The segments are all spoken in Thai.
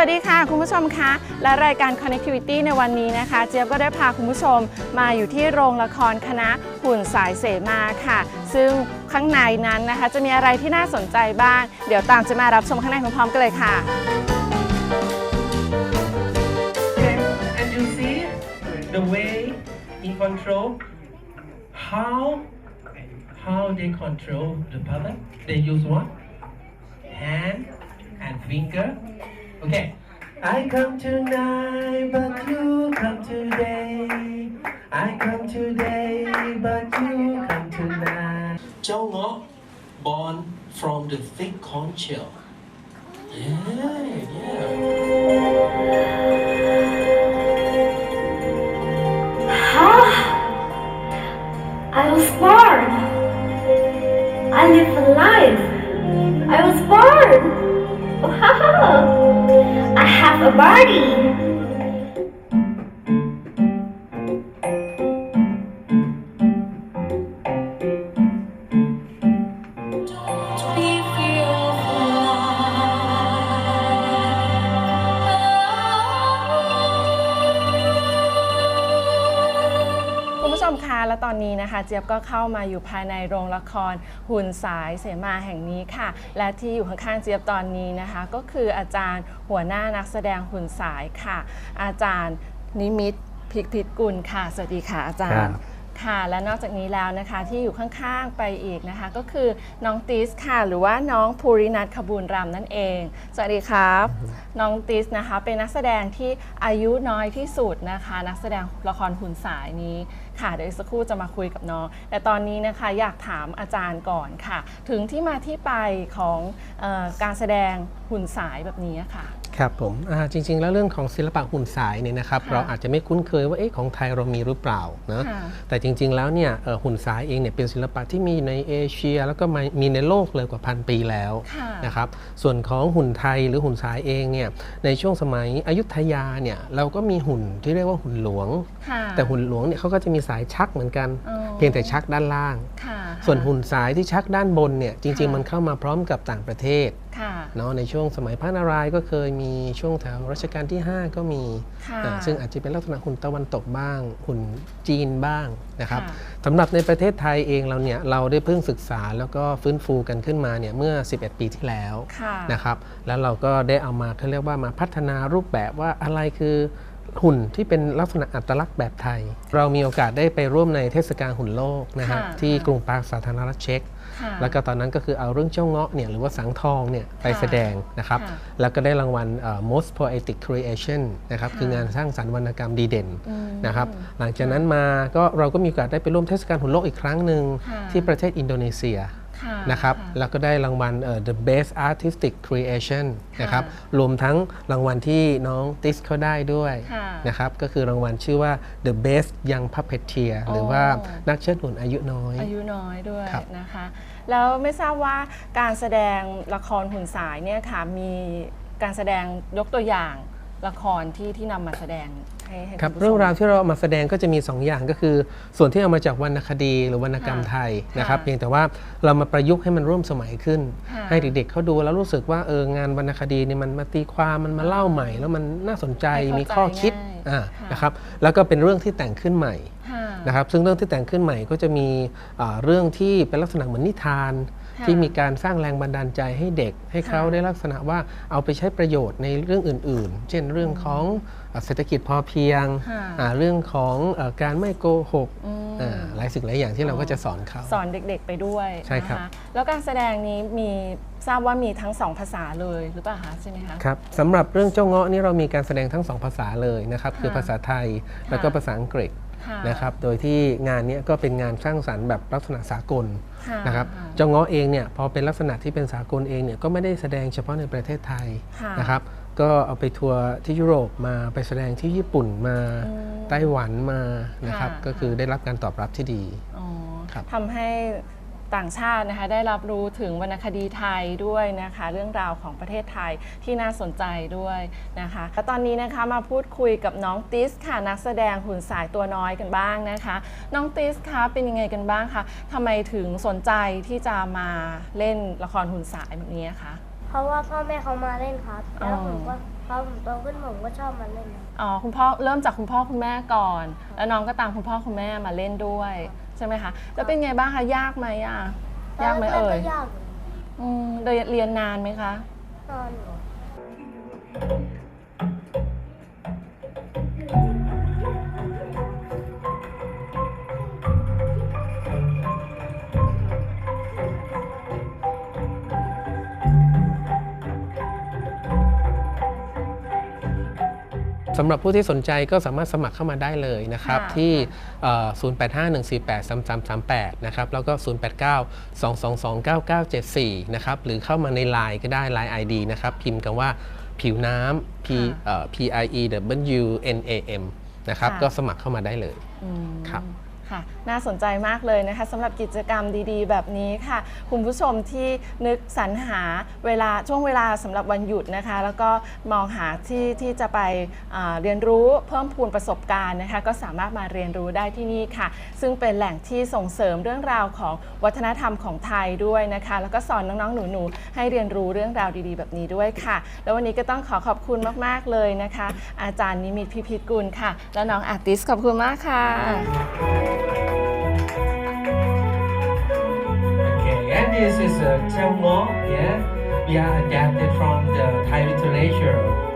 วัสดีค่ะ คุณผู้ชมคะ และรายการ Connectivity ในวันนี้นะคะ เจี๊ยบก็ได้พาคุณผู้ชมมาอยู่ที่โรงละครคณะหุ่นสายเสมาค่ะ ซึ่งข้างในนั้นนะคะ จะมีอะไรที่น่าสนใจบ้าง เดี๋ยวตามจะมารับชมข้างในพร้อมๆกันเลยค่ะ and you see the way he control how how they control the puppet. They use what? Hand and finger. Okay. I come tonight, but you come today. I come today, but you come tonight. Zhao born from the thick conch shell. มคะและตอนนี้นะคะ เจี๊ยบก็เข้ามาอยู่ภายในโรงละครหุ่นสายเสมาแห่งนี้ค่ะ และที่อยู่ข้างๆเจี๊ยบตอนนี้นะคะ ก็คืออาจารย์หัวหน้านักแสดงหุ่นสายค่ะ อาจารย์นิมิตพิกพิกุลค่ะ สวัสดีค่ะอาจารย์ ค่ะและนอกจากนี้แล้วนะคะที่อยู่ข้างๆไปอีกนะคะ ก็คือน้องติสค่ะ หรือว่าน้องภูรินัทขบูรรำนั่นเอง สวัสดีครับ น้องติสนะคะ เป็นนักแสดงที่อายุน้อยที่สุดนะคะ นักแสดงละครหุ่นสายนี้ค่ะเดี๋ยวอีกสักครู่จะมาคุยกับน้อง แต่ตอนนี้นะคะอยากถามอาจารย์ก่อนค่ะ ถึงที่มาที่ไปของออการแสดงหุ่นสายแบบนี้ค่ะ ครับผมอ่าจริง ๆ แล้วเรื่องของศิลปะหุ่นสายเนี่ยนะครับค่ะเราอาจจะไม่คุ้นเคยว่าเอ๊ะของไทยเรามีหรือเปล่านะค่ะแต่จริง ๆ แล้วเนี่ยเอ่อหุ่นสายเองเนี่ยเป็นศิลปะที่มีในเอเชีย แล้วก็มามีในโลกเลยกว่าพันปีแล้วค่ะนะครับส่วนของหุ่นไทยหรือหุ่นสายเองเนี่ยในช่วงสมัยอยุธยาเนี่ยเราก็มีหุ่นที่เรียกว่าหุ่นหลวงค่ะแต่หุ่นหลวงเนี่ยเขาก็จะมีสายชักเหมือนกันอ๋อเพียงแต่ชักด้านล่างค่ะส่วนหุ่นสายที่ชักด้านบนเนี่ยจริงค่ะๆมันเข้ามาพร้อมกับต่างประเทศค่ะเนาะในช่วงสมัยพระนารายณ์ก็เคยมีช่วงแถวรัชกาลที่ 5 ก็มีค่ะอ่าซึ่งอาจจะเป็นลักษณะหุ่นตะวันตกบ้าง หุ่นจีนบ้างนะครับค่ะสำหรับในประเทศไทยเองเราเนี่ยเราได้เพิ่งศึกษาแล้วก็ฟื้นฟูกันขึ้นมาเนี่ยเมื่อ 11 ปีที่แล้วค่ะนะครับแล้วเราก็ได้เอามาเขาเรียกว่ามาพัฒนารูปแบบว่าอะไรคือ หุ่นที่เป็นลักษณะอัตลักษณ์แบบไทย เรามีโอกาสได้ไปร่วมในเทศกาลหุ่นโลกนะฮะค่ะที่กรุงปรากสาธารณรัฐเช็กค่ะแล้วก็ตอนนั้นก็คือเอาเรื่องเจ้าเงาะเนี่ยหรือว่าสังทองเนี่ยไปค่ะแสดงนะครับค่ะแล้วก็ได้รางวัลเอ่อ most poetic creation นะครับค่ะ คืองานสร้างสรรค์วรรณกรรมดีเด่น อืม นะครับหลังจากนั้นมาก็เราก็มีโอกาสได้ไปร่วมเทศกาลหุ่นโลกอีกครั้งหนึ่งค่ะที่ประเทศอินโดนีเซียค่ะ นะครับค่ะแล้วก็ได้รางวัลเอ่อ the best artistic creation ค่ะนะครับรวมทั้งรางวัลที่น้องติสเขาได้ด้วยค่ะนะครับก็คือรางวัลชื่อว่า the best young puppeteer หรือว่านักเชิดหุ่นอายุน้อย อายุน้อยด้วยครับนะคะแล้วไม่ทราบว่าการแสดงละครหุ่นสายเนี่ยค่ะมีการแสดงยกตัวอย่างละครที่ที่นำมาแสดง ให้ให้ครับณผู้ชมเรื่องราวที่เราเอามาแสดงก็จะมี 2 อย่างก็คือ ส่วนที่เอามาจากวรรณคดีหรือวรรณกรรมค่ะไทยนะครับค่ะเพียงแต่ว่าเรามาประยุกต์ให้มันร่วมสมัยขึ้นค่ะให้เด็กๆเขาดูแล้วรู้สึกว่าเอองานวรรณคดีเนี่ยมันมาตีความมันมาเล่าใหม่ แล้วมันน่าสนใจให้เข้ามีข้อคิดใจง่ายอ่าค่ะนะครับแล้วก็เป็นเรื่องที่แต่งขึ้นใหม่ค่ะนะครับซึ่งเรื่องที่แต่งขึ้นใหม่ก็จะมีอ่าเรื่องที่เป็นลักษณะเหมือนนิทานค่ะ ที่มีการสร้างแรงบันดาลใจให้เด็ก ให้เขาค่ะได้ลักษณะว่าเอาไปใช้ประโยชน์ในเรื่องอื่น ๆ เช่นเรื่องของอ่าเศรษฐกิจพอเพียงค่ะอ่าเรื่องของเออการไม่โกหกอืมอ่าหลายสิ่งหลายอย่างที่เราก็จะสอนเขาสอนเด็ก ๆ ไปด้วยใช่ครับนะคะแล้วการแสดงนี้มีทราบว่ามีทั้งสองภาษาเลยหรือเปล่าคะใช่ไหมคะครับสำหรับเรื่องเจ้าเงาะนี่เรามีการแสดงทั้งสองภาษาเลยนะครับคือค่ะภาษาไทยแล้วก็ภาษาอังกฤษค่ะ นะครับโดยที่งานเนี้ยก็เป็นงานสร้างสรรค์แบบลักษณะสากลค่ะนะครับค่ะเจ้าเงาะเองเนี่ยพอเป็นลักษณะที่เป็นสากลเองเนี่ยก็ไม่ได้แสดงเฉพาะในประเทศไทยค่ะนะครับก็เอาไปทัวร์ที่ยุโรปมาไปแสดงที่ญี่ปุ่นมาอืมไต้หวันมานะครับค่ะก็คือได้รับการตอบรับที่ดีอ๋อครับทำให้ ต่างชาตินะคะได้รับรู้ถึงวรรณคดีไทยด้วยนะคะ เรื่องราวของประเทศไทยที่น่าสนใจด้วยนะคะและตอนนี้นะคะมาพูดคุยกับน้องติสค่ะนักแสดงหุ่นสายตัวน้อยกันบ้างนะคะ น้องติสคะเป็นยังไงกันบ้างคะทำไมถึงสนใจที่จะมาเล่นละครหุ่นสายแบบนี้คะเพราะว่าพ่อแม่เขามาเล่นครับ แล้วอ๋อผมก็พอผมโตขึ้นผมก็ชอบมาเล่นครับอ๋อคุณพ่อเริ่มจากคุณพ่อคุณแม่ก่อน แล้วน้องก็ตามคุณพ่อคุณแม่มาเล่นด้วย ใช่ไหมคะแล้วเป็นไงบ้างคะยากไหมอะยากไหมเอ่ยก็ยากอยู่อืมเรียนเรียนนานไหมคะนอน สำหรับผู้ที่สนใจก็สามารถสมัครเข้ามาได้เลยนะครับค่ะที่เอ่อ0851483338 นะครับ แล้วก็ 0892229974 นะครับ หรือเข้ามาใน Line ก็ได้ Line ID นะครับ พิมพ์กันว่าผิวน้ำ P เอ่อ P I E W N A M นะครับ ค่ะ ก็สมัครเข้ามาได้เลย อืมครับ ค่ะน่าสนใจมากเลยนะคะสำหรับกิจกรรมดีๆ แบบนี้ค่ะ คุณผู้ชมที่นึกสรรหาเวลาช่วงเวลาสำหรับวันหยุดนะคะ แล้วก็มองหาที่ที่จะไปเรียนรู้เพิ่มพูนประสบการณ์นะคะ ก็สามารถมาเรียนรู้ได้ที่นี่ค่ะ ซึ่งเป็นแหล่งที่ส่งเสริมเรื่องราวของวัฒนธรรมของไทยด้วยนะคะ แล้วก็สอนน้องๆหนูๆให้เรียนรู้เรื่องราวดีๆ แบบนี้ด้วยค่ะ แล้ววันนี้ก็ต้องขอขอบคุณมากๆเลยนะคะ อาจารย์นิมิตพิพิธกุลค่ะ แล้วน้องอาร์ติสขอบคุณมากค่ะ this is uh, a Chelmo, yeah. We are adapted from the Thai literature,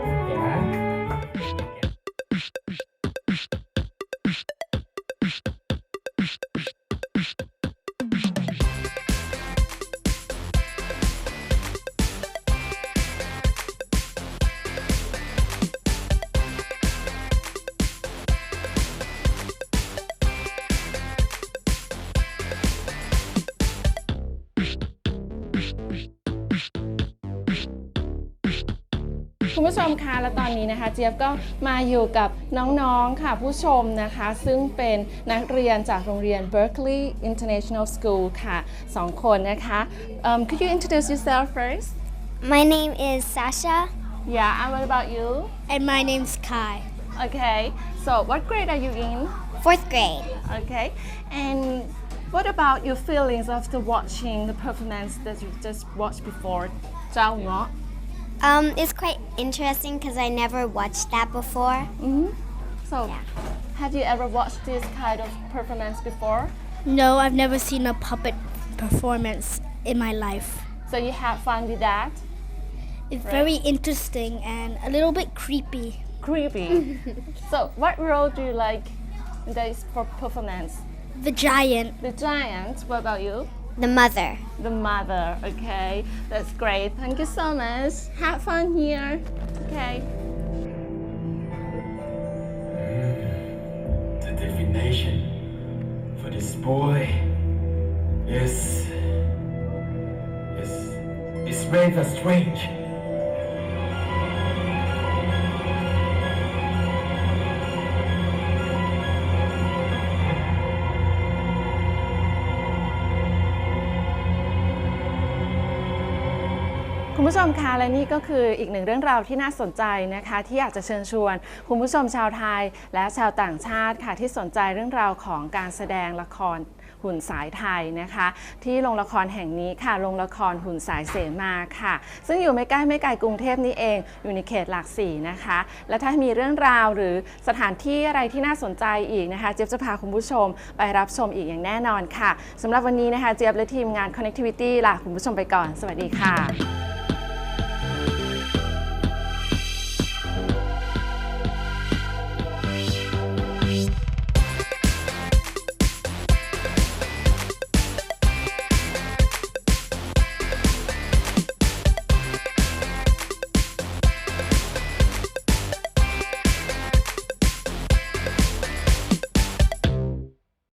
คุณผู้ชมคะและตอนนี้นะคะ เจี๊ยบก็มาอยู่กับน้องๆค่ะผู้ชมนะคะ ซึ่งเป็นนักเรียนจากโรงเรียน Berkeley International School ค่ะสองคนนะคะ um, Could you introduce yourself first My name is Sasha Yeah and what about you and my name's Kai Okay so what grade are you in fourth grade Okay and what about your feelings after watching the performance that you just watched before เจ้าเงาะ um it's quite interesting because I never watched that before Hmm. So Yeah. have you ever watched this kind of performance before No, I've never seen a puppet performance in my life. So you had fun with that It's Right. very interesting and a little bit creepy. creepy. so, what role do you like in this performance? The giant. The giant. What about you? The mother The mother. Okay, that's great. Thank you so much. Have fun here. Okay. Mm-hmm. The definition for this boy is is is rather strange. คุณผู้ชมคะและนี่ก็คืออีกหนึ่งเรื่องราวที่น่าสนใจนะคะ ที่อยากจะเชิญชวน คุณผู้ชมชาวไทย และชาวต่างชาติค่ะที่สนใจเรื่องราวของการแสดงละครหุ่นสายไทยนะคะ ที่โรงละครแห่งนี้ค่ะโรงละครหุ่นสายเสมาค่ะ ซึ่งอยู่ไม่ใกล้ไม่ไกลกรุงเทพนี่เองอยู่ในเขตหลักสี่นะคะ และถ้ามีเรื่องราวหรือสถานที่อะไรที่น่าสนใจอีกนะคะ เจี๊ยบจะพาคุณผู้ชมไปรับชมอีกอย่างแน่นอนค่ะสำหรับวันนี้นะคะเจี๊ยบและทีมงาน Connectivity ลาคุณผู้ชมไปก่อน สวัสดีค่ะ